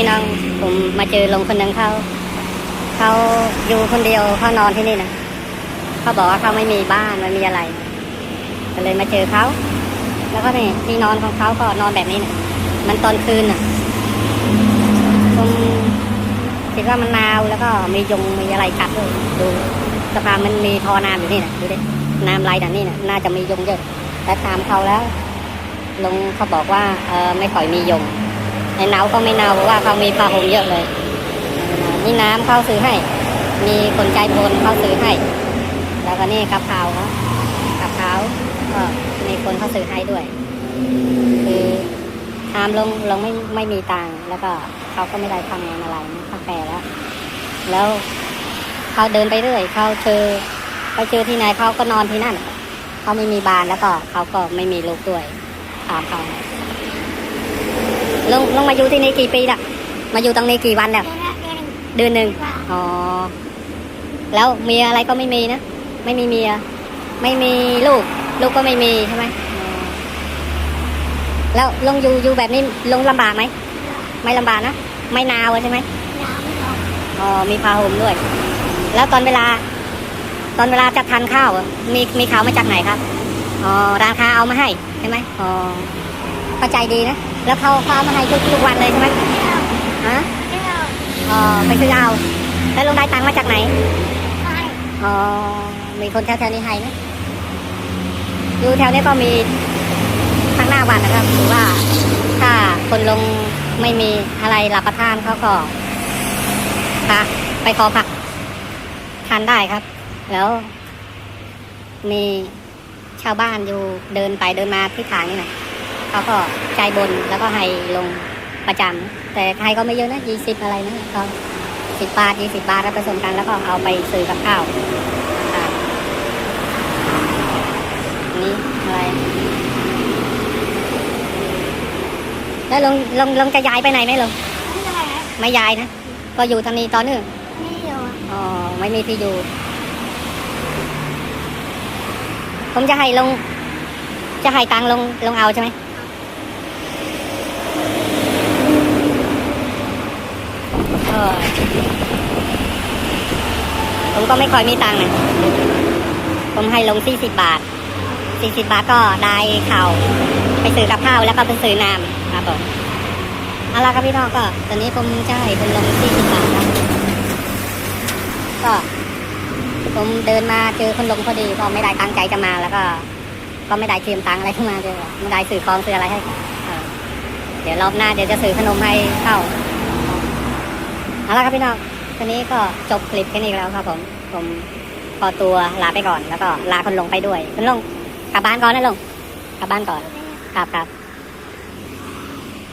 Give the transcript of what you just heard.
พี่น้องผมมาเจอลงคนหนึ่งเขาเขาอยู่คนเดียวเขานอนที่นี่นะเขาบอกว่าเขาไม่มีบ้านไม่มีอะไรก็เลยมาเจอเขาแล้วก็นี่ที่นอนของเขาก็นอนแบบนี้นะมันตอนคืนน่ะผมคิดว่ามันหนาวแล้วก็มียงมีอะไรกัดด้วยดูสะพามันมีทอน้ำอยู่นี่นะดูดิน้ำไหลแบบนี้นะน่าจะมียงเยอะแต่ตามเขาแล้วลงเขาบอกว่าเออไม่ค่อยมียง ในหนาวก็ไม่หนาวเพราะว่าเขามีผ้าห่มเยอะเลยนี่น้ำเขาซื้อให้ มีคนใจบุญเขาซื้อให้ แล้วก็นี่กับข้าวเขากับข้าก็มีคนเขาซื้อให้ด้วย คือทามลงลงไม่ไม่มีตังค์แล้วก็เขาก็ไม่ได้ทำงานอะไรนะเขาแก่แล้ว แล้วเขาเดินไปเรื่อยเขาเจอเขาเจอที่ไหนเขาก็นอนที่นั่นเขาไม่มีบ้านแล้วก็เขาก็ไม่มีลูกด้วยถามเขา ลงลงมาอยู่ที่นี่กี่ปีละมาอยู่ตรงนี้กี่วันแล้วเดือนละเดือนหนึ่งอ๋อแล้วเมียอะไรก็ไม่มีนะไม่มีเมีย ไม่มีลูก ลูกก็ไม่มีใช่ไหมแล้วลงอยู่อยู่แบบนี้ลงลำบากไหมไม่ลำบากนะไม่นาวใช่ไหมน้ำไม่ออกอ๋อมีผ้าห่มด้วย แล้วตอนเวลา ตอนเวลาจะทานข้าวมีมีข้าวมาจากไหนครับอ๋อร้านค้าเอามาให้ใช่ไหมอ๋อ เข้าใจดีนะ แล้วเขาเขาเอามาให้ทุกทุกวันเลยใช่ไหมไม่เอาฮะไม่เอาอ๋อไปซื้อเอาแล้วลงได้ตังค์มาจากไหนไม่อ๋อมีคนแถวๆนี้ให้นะอยู่แถวนี้ก็มีทางหน้าวันนะครับหรือว่าถ้าคนลงไม่มีอะไรรับประทานเขาก็ค่ะไปขอผักทานได้ครับ แล้ว มีชาวบ้านอยู่เดินไปเดินมาที่ทางนี่นะ เขาก็ใจบนแล้วก็ให้ลงประจำแต่ใครก็ไม่เยอะนะยี่สิบอะไรนะก็สิบบาทยี่สิบาทแล้วผสมกันแล้วก็เอาไปซื้อกับข้าวอ่าอันนี้อะไรแล้วลงลงลงจะย้ายไปไหนไหมลงไม่ได้นะไม่ย้ายนะ ก็อยู่ทางนี้ตอนนึงไม่อยู่อ๋อไม่มีที่อยู่ ผมจะให้ลง จะให้ตังค์ลงลงเอาใช่ไหมเออ ผมก็ไม่ค่อยมีตังค์นะผมให้ลงสี่สิบบาทสี่สิบบาทก็ได้ข้าวไปซื้อกับข้าวแล้วก็ไปซื้อน้ำครับผมเอาละครับพี่น้องก็ ตอนนี้ผมจะให้คนลงสี่สิบบาทครับก็ผมเดินมาเจอคนลงพอดีก็ไม่ได้ตั้งใจจะมาแล้วก็ ก็ไม่ได้เตรียมตังค์อะไรขึ้นมาเลยไม่ได้ซื้อของซื้ออะไรให้เออเดี๋ยวรอบหน้าเดี๋ยวจะซื้อขนมให้เข้า เอาละครับพี่น้องทีนี้ก็จบคลิปแค่นี้แล้วครับผมผมขอตัวลาไปก่อนแล้วก็ลาคนลงไปด้วยคนลงกลับบ้านก่อนนะลงกลับบ้านก่อนครับครับ